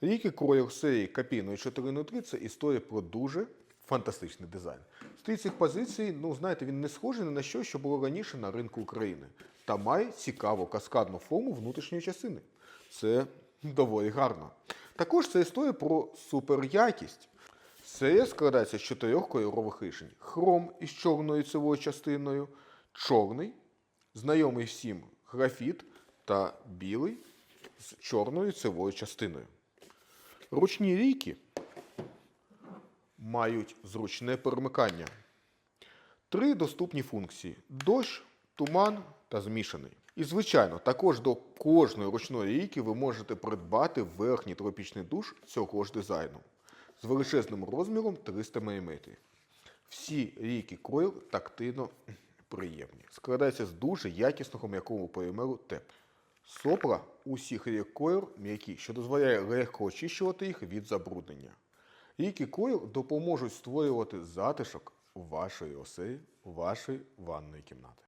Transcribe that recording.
Ріки Кроєр серії Капіно 403 це історія про дуже фантастичний дизайн. Стиль цих позицій, ну знаєте, він не схожий на що, що було раніше на ринку України, та має цікаву каскадну форму внутрішньої частини. Це доволі гарно. Також це історія про суперякість. Серія складається з чотирьох кольорових рішень: хром із чорною цевою частиною, чорний, знайомий всім графіт та білий з чорною цевою частиною. Ручні рійки мають зручне перемикання. Три доступні функції: дощ, туман та змішаний. І, звичайно, також до кожної ручної рійки ви можете придбати верхній тропічний душ цього ж дизайну з величезним розміром 300 мм. Всі рійки Coil тактильно приємні. Складається з дуже якісного м'якого полімеру ТЕП. Сопла усіх рік Coil м'які, що дозволяє легко очищувати їх від забруднення. Ріки Coil допоможуть створювати затишок вашої оселі, вашої ванної кімнати.